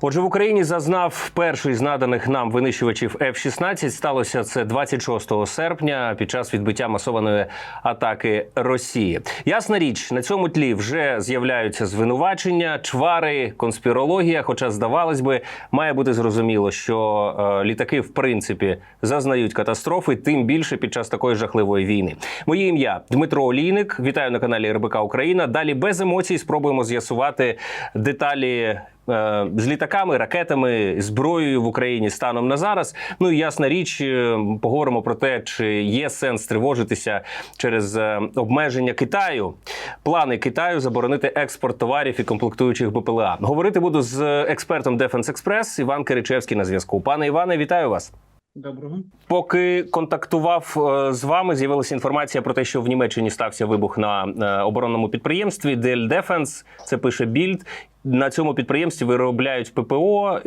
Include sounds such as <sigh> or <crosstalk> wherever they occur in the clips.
Отже, в Україні зазнав перший з наданих нам винищувачів F-16. Сталося це 26 серпня під час відбиття масованої атаки Росії. Ясна річ, на цьому тлі вже з'являються звинувачення, чвари, конспірологія. Хоча, здавалось би, має бути зрозуміло, що е, літаки в принципі зазнають катастрофи, тим більше під час такої жахливої війни. Моє ім'я Дмитро Олійник. Вітаю на каналі РБК Україна. Далі без емоцій спробуємо з'ясувати деталі. Е, З літаками, ракетами, зброєю в Україні станом на зараз. Ну і ясна річ, е, поговоримо про те, чи є сенс тривожитися через е, обмеження Китаю, плани Китаю заборонити експорт товарів і комплектуючих БПЛА. Говорити буду з експертом Defense Express Іван Киричевський на зв'язку. Пане Іване, вітаю вас. Доброго. Поки контактував з вами, з'явилася інформація про те, що в Німеччині стався вибух на оборонному підприємстві Dell Defense, Це пише Більд. На цьому підприємстві виробляють ППО,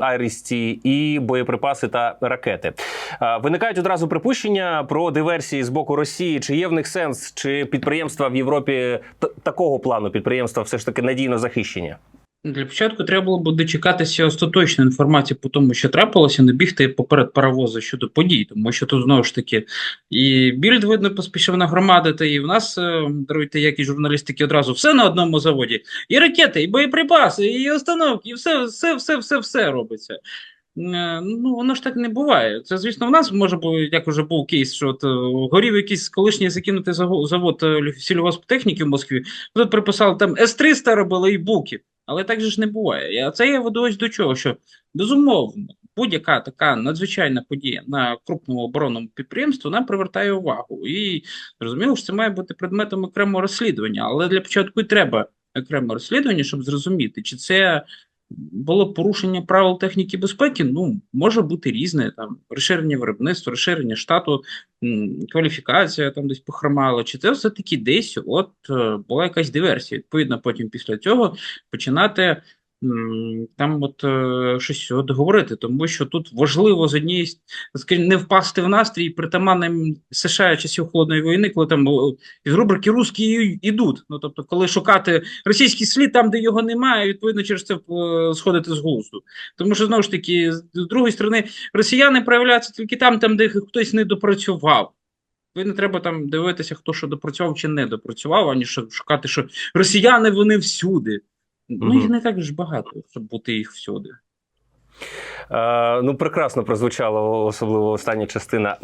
Айрісті і боєприпаси та ракети. Виникають одразу припущення про диверсії з боку Росії. Чи є в них сенс, чи підприємства в Європі такого плану підприємства все ж таки надійно захищені? Для початку треба було б дочекатися остаточної інформації по тому, що трапилося, не бігти поперед паровоза щодо подій, тому що тут знову ж таки і більд, видно, поспішив нагромадити, і в нас, е, даруйте, як і журналістики, одразу все на одному заводі. І ракети, і боєприпаси, і установки, і все, все, все, все, все робиться. Е, Ну, воно ж так не буває. Це, звісно, в нас може бути, як вже був кейс, що от, е, горів якийсь колишній закинутий завод сільгосптехніки в Москві. Тут приписали там С-300 робили і буки. Але так же ж не буває. А це я веду ось до чого, що безумовно будь-яка така надзвичайна подія на крупному оборонному підприємстві вона привертає увагу. І зрозуміло, що це має бути предметом окремого розслідування. Але для початку і треба окреме розслідування, щоб зрозуміти, чи це було порушення правил техніки безпеки. Ну, може бути різне там розширення виробництва, розширення штату, кваліфікація там десь похромала. Чи це все-таки десь от е, була якась диверсія? Відповідно, потім після цього починати там от е, щось от говорити, тому що тут важливо з однієї не впасти в настрій притаманним США часів холодної війни, коли там із рубрики «Русські ідуть. Ну тобто, коли шукати російський слід там, де його немає, відповідно через це сходити з глузду. Тому що знову ж таки, з другої сторони, росіяни проявляються тільки там, там, де хтось не допрацював. Ви не треба там дивитися, хто що допрацював чи не допрацював, ані що шукати, що росіяни вони всюди. Ну, їх не так ж багато, щоб бути їх всюди. Е, ну, прекрасно прозвучала особливо остання частина.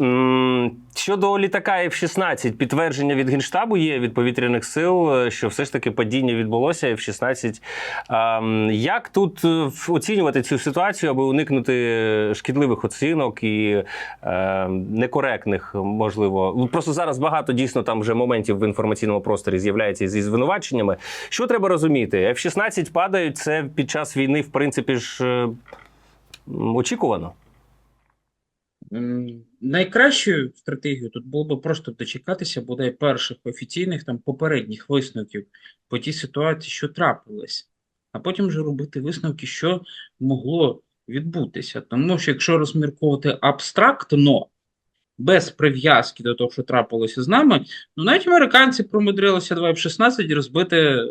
Щодо літака F-16, підтвердження від Генштабу є від повітряних сил, е, що все ж таки падіння відбулося F-16. Ем, Як тут е, оцінювати цю ситуацію, аби уникнути шкідливих оцінок і е, некоректних, можливо, Ну, просто зараз багато дійсно там вже моментів в інформаційному просторі з'являється зі звинуваченнями. Що треба розуміти? F-16 падають це під час війни, в принципі ж. Очікувано. Найкращою стратегією тут було б просто дочекатися бодай перших офіційних там попередніх висновків по тій ситуації, що трапилось, а потім вже робити висновки, що могло відбутися. Тому що якщо розмірковувати абстрактно, без прив'язки до того, що трапилося з нами, ну навіть американці промудрилися 2 в 16 розбити.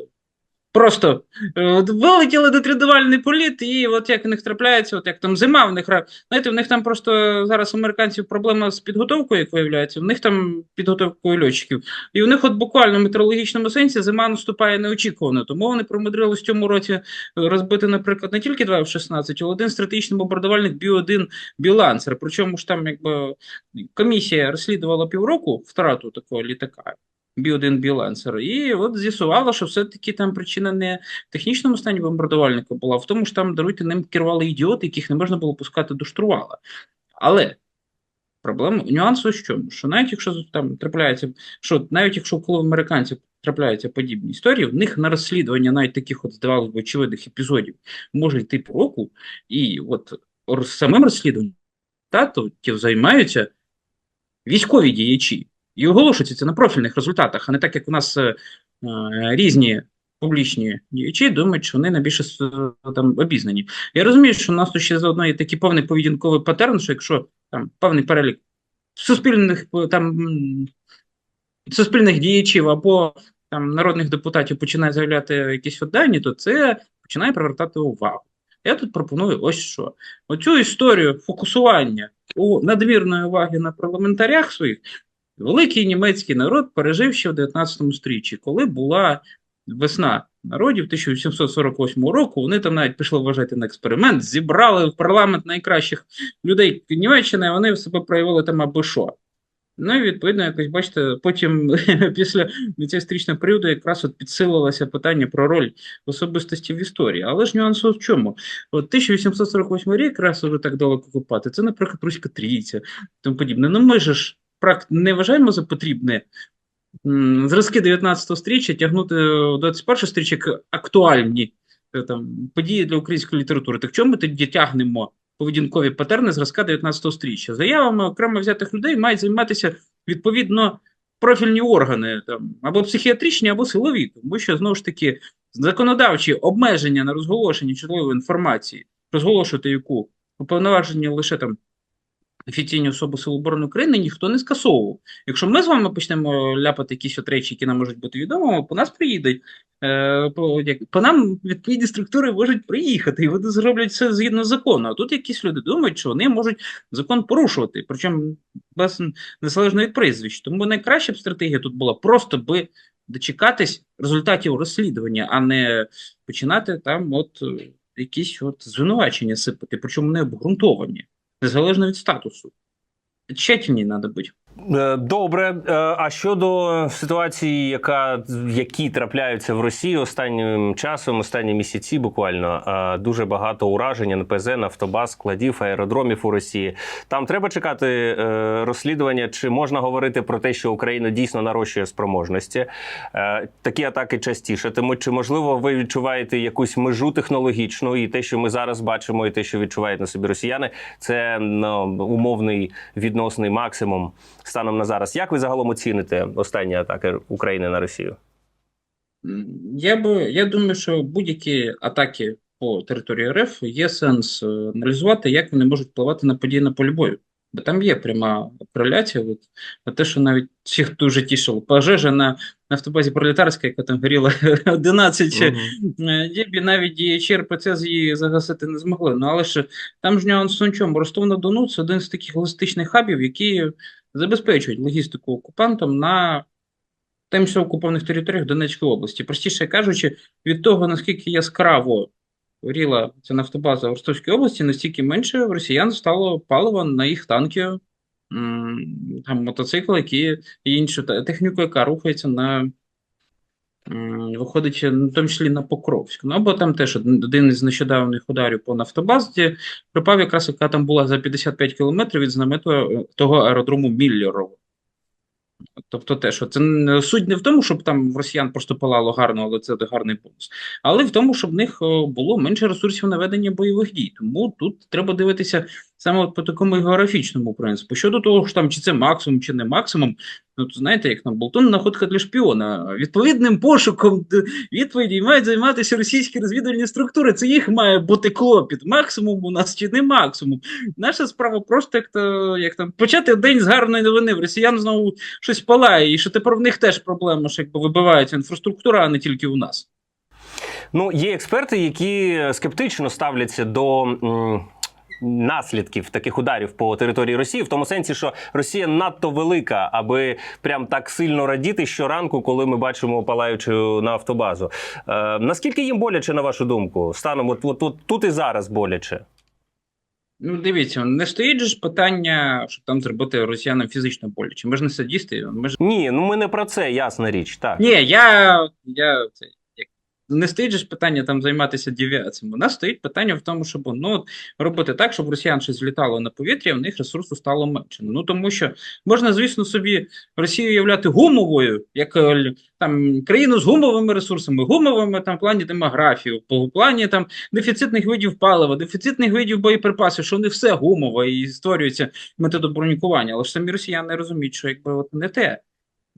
Просто е, от вилетіли до тридувальний політ, і от як в них трапляється, от як там зима, в них знаєте, в них там просто зараз у американців проблема з підготовкою, як виявляється, в них там підготовкою льотчиків. І у них, от буквально в метеорологічному сенсі, зима наступає неочікувано. Тому вони промудрились в цьому році е, розбити, наприклад, не тільки 2 в 16, а один стратегічний бомбардувальник Бі-1 Білансер. Причому ж там якби комісія розслідувала півроку втрату такого літака. Бі-1 Білансер, і от з'ясувало, що все-таки там причина не в технічному стані бомбардувальника була, а в тому, що там даруйте ним керували ідіоти, яких не можна було пускати до штурвала. Але проблема нюанс ось чому, що навіть якщо там трапляється, що навіть якщо коли в американців трапляються подібні історії, в них на розслідування навіть таких от здавалося б очевидних епізодів може йти по року, і от самим розслідуванням тато займаються військові діячі. І оголошується це на профільних результатах, а не так, як у нас е, е, різні публічні діячі думають, що вони найбільше там обізнані. Я розумію, що у нас тут ще заодно є такий певний поведінковий патерн, що якщо там певний перелік суспільних там суспільних діячів або там народних депутатів починає заявляти якісь дані, то це починає привертати увагу. Я тут пропоную ось що. Оцю історію фокусування у надмірної уваги на парламентарях своїх великий німецький народ пережив ще в 19 сторіччі, коли була весна народів 1848 року. Вони там навіть пішли вважати на експеримент, зібрали в парламент найкращих людей Німеччини, а вони себе проявили там аби що. Ну і відповідно, якось бачите, потім <laughs> після цього історичного періоду якраз от підсилилося питання про роль особистості в історії. Але ж нюанс в чому? От 1848 рік, якраз уже так далеко копати, це, наприклад, Руська Трійця, тому подібне. Ну ми ж не вважаємо за потрібне зразки 19 стріччя тягнути до 21 стріччя як актуальні е, там, події для української літератури. Так чому ми тоді тягнемо поведінкові патерни зразка 19 стріччя? Заявами окремо взятих людей мають займатися відповідно профільні органи там, або психіатричні, або силові, тому що знову ж таки законодавчі обмеження на розголошення чутливої інформації, розголошувати яку уповноважені лише там офіційні особи Сил оборони України, ніхто не скасовував. Якщо ми з вами почнемо ляпати якісь от речі, які нам можуть бути відомими, по нас приїдуть. Е, по, як, по нам відповідні структури можуть приїхати, і вони зроблять все згідно закону. А тут якісь люди думають, що вони можуть закон порушувати, причому без незалежно від прізвищ. Тому найкраща б стратегія тут була просто би дочекатись результатів розслідування, а не починати там от якісь от звинувачення сипати, причому не обґрунтовані, незалежно від статусу. Тщательні надо бути. Е, Добре. Е, А щодо ситуації, яка які трапляються в Росії останнім часом, останні місяці, буквально е, дуже багато уражень НПЗ, нафтобаз, складів, аеродромів у Росії. Там треба чекати розслідування, чи можна говорити про те, що Україна дійсно нарощує спроможності. Такі атаки частіше. Тому чи можливо ви відчуваєте якусь межу технологічну, і те, що ми зараз бачимо, і те, що відчувають на собі росіяни, це ну, умовний відносний максимум станом на зараз. Як ви загалом оціните останні атаки України на Росію? Я би, я думаю, що будь-які атаки по території РФ є сенс е, аналізувати, як вони можуть впливати на події на полі бою. Бо там є пряма кореляція. От, на те, що навіть всіх дуже тішило. Пожежа на нафтобазі Пролетарська, яка там горіла <laughs> 11 е, діб, і навіть діячі РПЦ з її загасити не змогли. Ну але ж там ж нюанс в чому? Ростов-на-Дону це один з таких логістичних хабів, які забезпечують логістику окупантам на тимчасово окупованих територіях Донецької області. Простіше кажучи, від того, наскільки яскраво горіла ця нафтобаза в Ростовській області, настільки менше росіян стало паливо на їх танки, там, мотоцикли, які і іншу техніку, яка рухається на. М, Виходить, ну, в тому числі на Покровськ. Ну, або там теж один із нещодавних ударів по нафтобазі припав якраз, яка там була за 55 кілометрів від знаменитого е, того аеродрому Міллерово. Тобто те, що це суть не в тому, щоб там росіян просто палало гарно, але це гарний бонус, але в тому, щоб в них було менше ресурсів на ведення бойових дій. Тому тут треба дивитися саме по такому географічному принципу. Щодо того, що там чи це максимум, чи не максимум, ну то знаєте, як там Болтон находка для шпіона. Відповідним пошуком відповіді мають займатися російські розвідувальні структури. Це їх має бути клопіт. Максимум у нас чи не максимум. Наша справа просто як то як там почати день з гарної новини. В росіян знову щось палає, і що тепер в них теж проблема, що якби вибивається інфраструктура, а не тільки у нас. Ну, є експерти, які скептично ставляться до. Наслідків таких ударів по території Росії, в тому сенсі, що Росія надто велика, аби прям так сильно радіти щоранку, коли ми бачимо палаючу на автобазу. Е, наскільки їм боляче, на вашу думку, станом от, от, от тут і зараз боляче? Ну, дивіться, не стоїть же ж питання, щоб там зробити росіянам фізично боляче. Ми ж не садісти, ми ж Ні, ну ми не про це, ясна річ. Так Ні, я, я це, не стоїть же питання там займатися девіаціями. У нас стоїть питання в тому, щоб ну, робити так, щоб росіян щось злітало на повітря, в них ресурсу стало менше. Ну тому що можна, звісно, собі Росію уявляти гумовою, як е, там країну з гумовими ресурсами, гумовими там в плані демографії, по плані там дефіцитних видів палива, дефіцитних видів боєприпасів, що вони все гумово і створюється методом бронікування. Але ж самі росіяни розуміють, що якби от не те.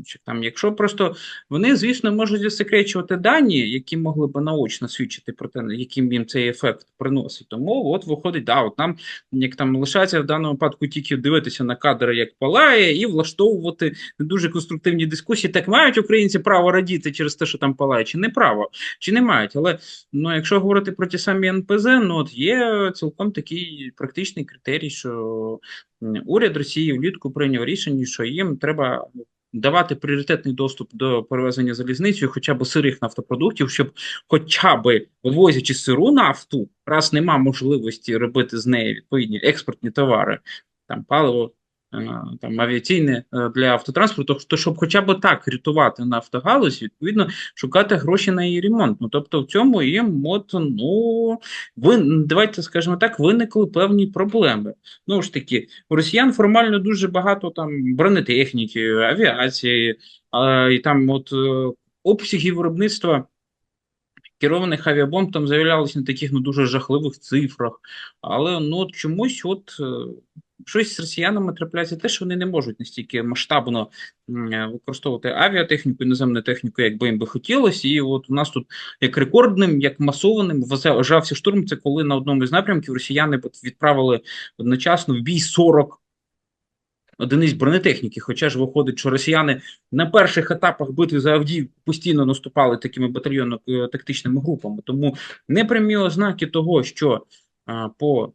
Чи Там, якщо просто вони, звісно, можуть засекречувати дані, які могли б наочно свідчити про те, яким їм цей ефект приносить. Тому от виходить, да, от нам як там лишається в даному випадку тільки дивитися на кадри, як палає, і влаштовувати не дуже конструктивні дискусії. Так мають українці право радіти через те, що там палає, чи не право, чи не мають. Але ну, якщо говорити про ті самі НПЗ, ну от є цілком такий практичний критерій, що уряд Росії влітку прийняв рішення, що їм треба. Давати пріоритетний доступ до перевезення залізницею, хоча б сирих нафтопродуктів, щоб хоча б вивозячи сиру нафту, раз нема можливості робити з неї відповідні експортні товари, там паливо, там авіаційне е, для автотранспорту, то щоб хоча б так рятувати нафтогалузь, відповідно шукати гроші на її ремонт. Ну тобто в цьому їм от, ну ви давайте скажемо так, виникли певні проблеми. Ну ж таки, у росіян формально дуже багато там бронетехніки, авіації, а, і там от е, обсяги виробництва керованих авіабомб там з'являлися на таких ну дуже жахливих цифрах. Але ну чомусь, от е, щось з росіянами трапляється те, що вони не можуть настільки масштабно е, використовувати авіатехніку, іноземну техніку, як би їм би хотілося. І от у нас тут як рекордним, як масованим вважався штурм. Це коли на одному із напрямків росіяни відправили одночасно в бій 40 одиниць бронетехніки. Хоча ж виходить, що росіяни на перших етапах битви за Авдіївку постійно наступали такими батальйонно-тактичними групами. Тому непрямі ознаки того, що а, по е,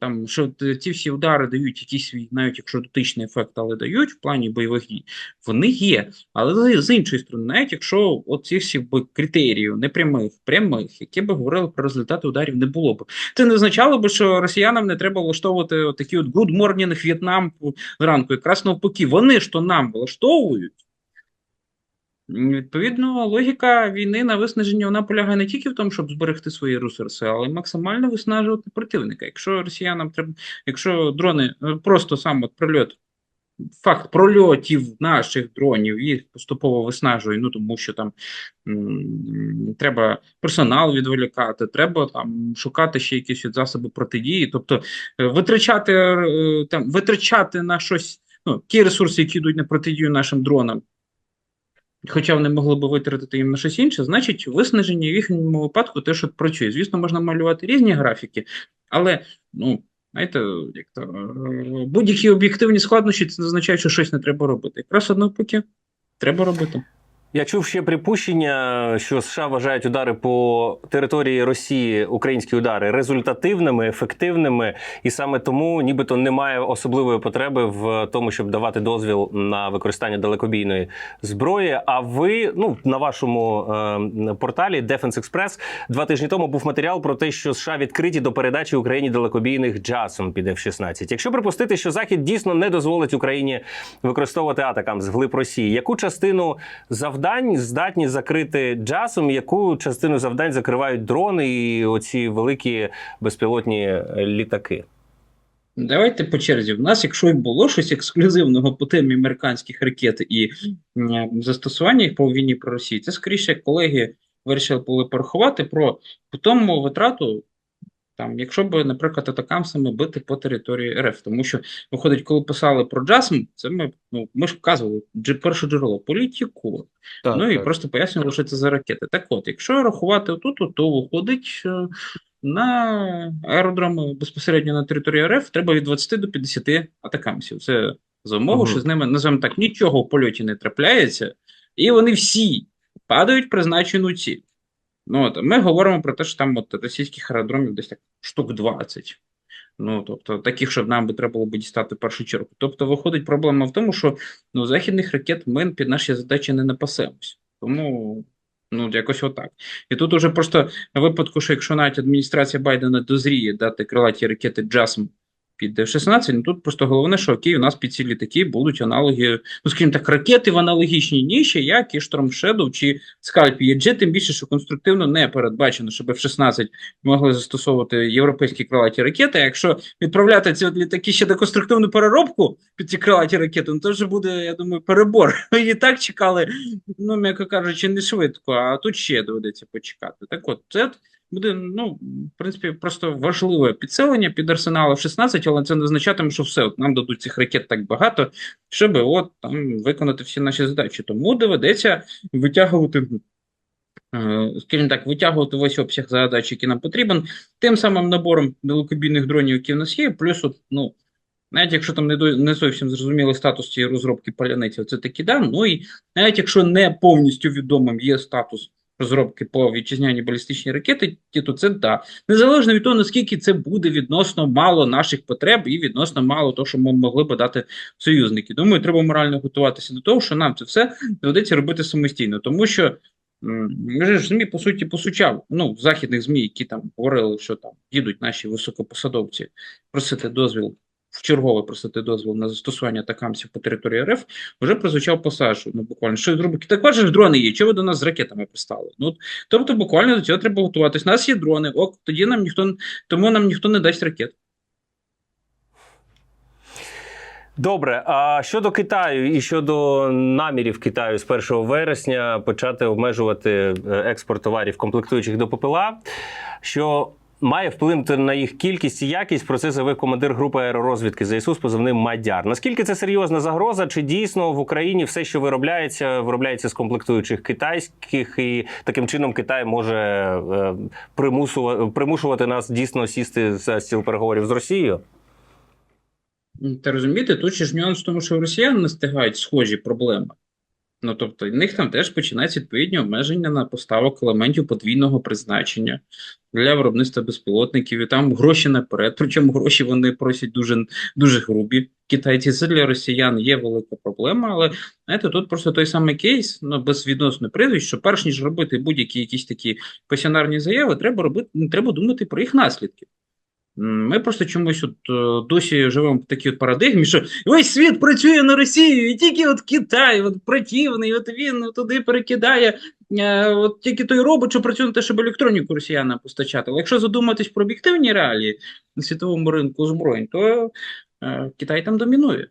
там що ці всі удари дають якийсь навіть якщо дотичний ефект, але дають в плані бойових дій, вони є. Але з- іншої сторони, навіть якщо от ці всі б критеріїв непрямих, прямих, які б говорили про результати ударів, не було б. Це не означало б, що росіянам не треба влаштовувати такі от good morning В'єтнам зранку. Якраз навпаки, вони ж то нам влаштовують. Відповідно, логіка війни на виснаження вона полягає не тільки в тому, щоб зберегти свої ресурси, але й максимально виснажувати противника. Якщо росіянам треба, якщо дрони е, просто сам от прильот, факт прольотів наших дронів їх поступово виснажує, ну тому що там треба персонал відволікати, треба там шукати ще якісь от засоби протидії, тобто е, витрачати е, там витрачати на щось, ну ті ресурси, які йдуть на протидію нашим дронам. Хоча вони могли б витратити їм на щось інше, значить, виснаження в їхньому випадку теж от працює. Звісно, можна малювати різні графіки, але ну, знаєте, як то е, будь-які об'єктивні складнощі це означає, що щось не треба робити. Якраз навпаки, треба робити. Я чув ще припущення, що США вважають удари по території Росії, українські удари, результативними, ефективними, і саме тому, нібито, немає особливої потреби в тому, щоб давати дозвіл на використання далекобійної зброї. А ви, ну на вашому е, порталі Defense Express два тижні тому був матеріал про те, що США відкриті до передачі Україні далекобійних джасом під F-16. Якщо припустити, що Захід дійсно не дозволить Україні використовувати атакам з глиб Росії, яку частину завдань здатні закрити джасом, яку частину завдань закривають дрони і оці великі безпілотні е, літаки? Давайте по черзі. В нас, якщо й було щось ексклюзивного по темі американських ракет і застосування їх по війні про Росію, це скоріше колеги вирішили порахувати про тому витрату. Там, якщо б, наприклад, атакамсами бити по території РФ, тому що виходить, коли писали про Джасм, це ми ну ми ж вказували дж- перше джерело політику. Так, ну і так. просто пояснювали, що це за ракети. Так от, якщо рахувати отут, то виходить на аеродроми безпосередньо на території РФ треба від 20 до 50 атакамсів. Це за умови, Мгм. що з ними, називаємо так, нічого в польоті не трапляється, і вони всі падають призначену ціль. Ну, от, ми говоримо про те, що там от російських аеродромів десь так штук 20. Ну, тобто, таких, щоб нам би треба було б дістати першу чергу. Тобто, виходить проблема в тому, що ну, західних ракет ми під наші задачі не напасемось. Тому, ну, якось отак. І тут уже просто на випадку, що якщо навіть адміністрація Байдена дозріє дати крилаті ракети JASM під F-16, ну тут просто головне, що окей, у нас під ці літаки будуть аналоги, ну скажімо так, ракети в аналогічній ніші, як і Storm Shadow чи Scalp EG, тим більше, що конструктивно не передбачено, щоб F-16 могли застосовувати європейські крилаті ракети. Якщо відправляти ці от літаки ще до конструктивну переробку під ці крилаті ракети, ну то вже буде, я думаю, перебор. <laughs> І так чекали, ну, м'яко кажучи, не швидко, а тут ще доведеться почекати. Так от, це буде, ну, в принципі, просто важливе підсилення під арсенал F-16, але це не означатиме, що все, от нам дадуть цих ракет так багато, щоб от там виконати всі наші задачі. Тому доведеться витягувати. е, Скажімо так, витягувати весь обсяг задач, який нам потрібен, тим самим набором далекобійних дронів, які в нас є, плюс, от, ну, навіть якщо там не, до, не зовсім зрозумілий статус цієї розробки паляниці, це таки да. Ну і навіть якщо не повністю відомим є статус розробки по вітчизняній балістичній ракети, то це да. Незалежно від того, наскільки це буде відносно мало наших потреб і відносно мало того, що ми могли би дати союзники. Думаю, треба морально готуватися до того, що нам це все доведеться робити самостійно, тому що. Ми ж ЗМІ, по суті, посучав, ну, західних ЗМІ, які там говорили, що там їдуть наші високопосадовці просити дозвіл в чергове просити дозвіл на застосування такамсів по території РФ, вже прозвучав пасаж, ну буквально, що зробити? Так бачиш, дрони є, чого ви до нас з ракетами пристали? Ну, тобто, буквально до цього треба готуватись. У нас є дрони, ок, тоді нам ніхто, тому нам ніхто не дасть ракет. Добре, а щодо Китаю і щодо намірів Китаю з 1 вересня почати обмежувати е, експорт товарів комплектуючих до ППЛА, що має вплинути на їх кількість і якість. Про це заявив командир групи аеророзвідки ЗСУ з позивним Мадяр. Наскільки це серйозна загроза? Чи дійсно в Україні все, що виробляється, виробляється з комплектуючих китайських, і таким чином Китай може е, примушувати нас дійсно сісти за стіл переговорів з Росією? Та розумієте, тут ще ж нюанс в тому, що у росіян настигають схожі проблеми. Ну, тобто, в них там теж починаються відповідні обмеження на поставок елементів подвійного призначення для виробництва безпілотників, і там гроші наперед. Причому гроші вони просять дуже, дуже грубі. Китайці це для росіян є велика проблема, але знаєте, тут просто той самий кейс, ну без відносної прізвищ, що перш ніж робити будь-які якісь такі пасіонарні заяви, треба робити, треба думати про їх наслідки. Ми просто чомусь от е, досі живемо в такій от парадигмі, що весь світ працює на Росію, і тільки от Китай, от противний, от він туди перекидає. е, От тільки той робот, що працює на те, щоб електроніку росіянам постачати. Але якщо задуматись про об'єктивні реалії на світовому ринку озброєнь, то е, Китай там домінує.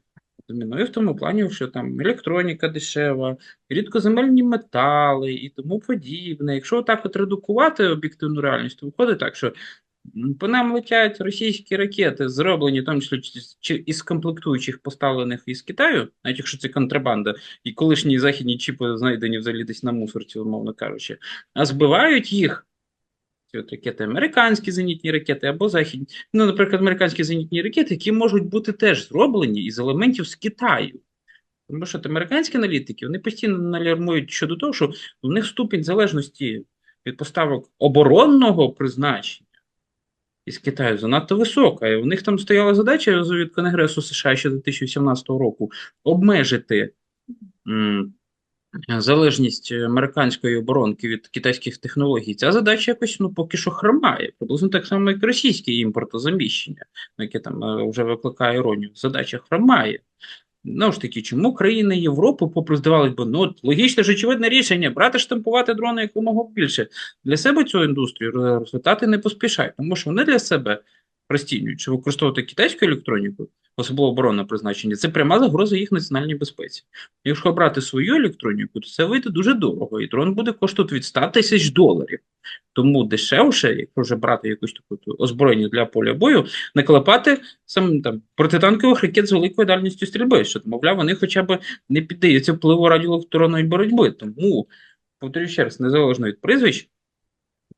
Домінує в тому плані, що там електроніка дешева, рідкоземельні метали і тому подібне. Якщо так от редукувати об'єктивну реальність, то виходить так, що По нам летять російські ракети, зроблені в тому числі чи- чи із комплектуючих поставлених із Китаю, навіть якщо це контрабанда, і колишні західні чіпи знайдені взагалі десь на мусорці, умовно кажучи, а збивають їх. Ці от ракети, американські зенітні ракети або західні, ну, наприклад, американські зенітні ракети, які можуть бути теж зроблені із елементів з Китаю. Тому що американські аналітики вони постійно налярмують щодо того, що в них ступінь залежності від поставок оборонного призначення із Китаю занадто висока. У них там стояла задача від Конгресу США ще 2017 року обмежити м, залежність американської оборонки від китайських технологій. Ця задача якось ну, поки що хромає. Приблизно так само, як російське імпортозаміщення, яке там е, вже викликає іронію. Задача хромає. Ну ж таки, чому країни Європи, попри здавалось би, ну логічне ж очевидне рішення брати штампувати дрони якомога більше для себе цю індустрію роз- розвитати не поспішають, тому що вони для себе розцінюють, що використовувати китайську електроніку, особливо оборонне призначення, це пряма загроза їх національній безпеці. Якщо брати свою електроніку, то це вийде дуже дорого, і дрон буде коштувати від 100 тисяч доларів. Тому дешевше, якщо вже брати якусь таку озброєння для поля бою, наклепати сам там протитанкових ракет з великою дальністю стрільби, що мовляв, вони хоча б не піддаються впливу радіоелектронної боротьби. Тому, повторюю ще раз, незалежно від прізвищ,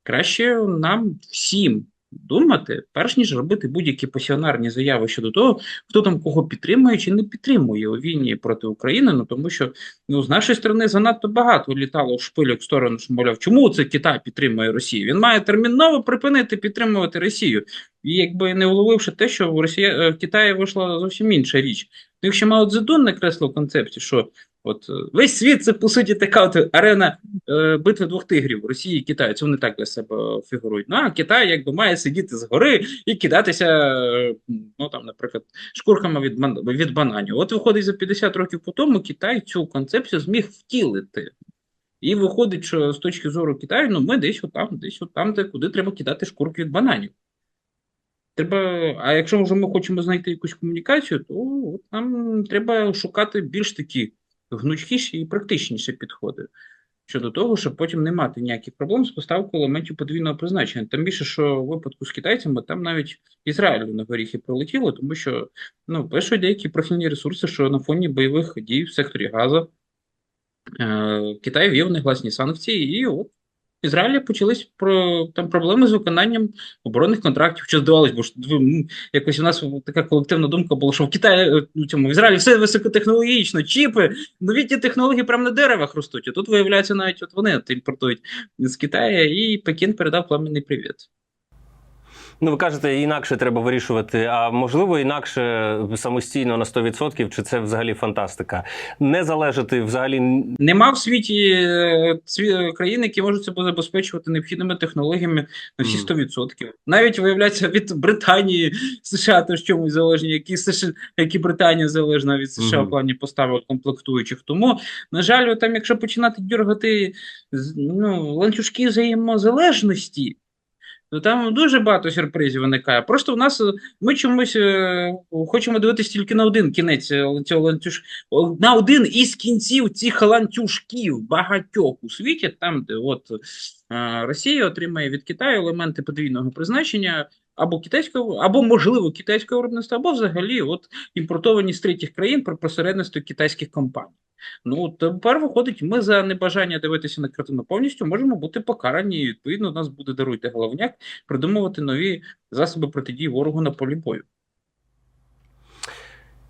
краще нам всім думати, перш ніж робити будь-які пасіонарні заяви щодо того, хто там кого підтримує чи не підтримує у війні проти України. Ну тому що ну з нашої сторони занадто багато літало в шпильок в сторону, що мовляв, чому це Китай підтримує Росію? Він має терміново припинити підтримувати Росію. І якби не уловивши те, що в Росії е, в Китаї вийшла зовсім інша річ. Ну, якщо Мао Цзедун накреслив концепцію, що от е, весь світ це по суті така от арена е, битви двох тигрів Росії і Китаю. Це вони так для себе фігурують. Ну а Китай якби має сидіти згори і кидатися, е, ну там, наприклад, шкурками від, від бананів. От виходить за 50 років по тому Китай цю концепцію зміг втілити. І виходить, що з точки зору Китаю, ну ми десь отам, десь отам, де куди треба кидати шкурки від бананів. Треба, а якщо вже ми хочемо знайти якусь комунікацію, то от нам треба шукати більш такі гнучкіші і практичніші підходи. щодо того, щоб потім не мати ніяких проблем з поставкою елементів подвійного призначення. Тим більше, що в випадку з китайцями там навіть Ізраїлю на горіхи пролетіло, тому що ну, пишуть деякі профільні ресурси, що на фоні бойових дій в секторі Газа е, Китай ввів негласні санкції, і от Ізраїлі почались про там проблеми з виконанням оборонних контрактів. Що здавалось, бо ж м, якось у нас така колективна думка була, що в Китаї е, у цьому в Ізраїлі все високотехнологічно, чіпи, новітні технології прямо на деревах ростуть. А тут виявляється, навіть от вони от імпортують з Китаю, і Пекін передав пламенний привіт. Ну, ви кажете, інакше треба вирішувати. А можливо, інакше самостійно на 100%, чи це взагалі фантастика? Не залежати взагалі Нема в світі е, цві- країн, які можуть себе забезпечувати необхідними технологіями на всі Мгм. 100%. Навіть виявляється від Британії, США теж чомусь залежні, які США, які Британія залежна від США в плані поставок комплектуючих. Тому, на жаль, там, якщо починати дергати ну, ланцюжки взаємозалежності. То там дуже багато сюрпризів виникає. Просто в нас е, ми чомусь е, хочемо дивитися тільки на один кінець е, цього ланцюж, на один із кінців цих ланцюжків багатьох у світі, там, де от Росія отримає від Китаю елементи подвійного призначення. Або китайського, або можливо китайського виробництва, або взагалі от імпортовані з третіх країн при посередництві китайських компаній. Ну тепер виходить, ми за небажання дивитися на картину повністю можемо бути покарані. І відповідно, нас буде даруйте головняк придумувати нові засоби протидії ворогу на полі бою.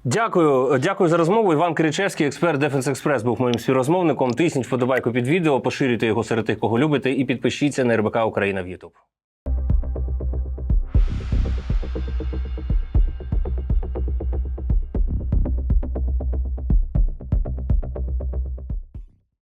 Дякую, дякую за розмову. Іван Киричевський, експерт Defense Express, був моїм співрозмовником. Тисніть вподобайку під відео, поширюйте його серед тих, кого любите, і підпишіться на РБК Україна в YouTube.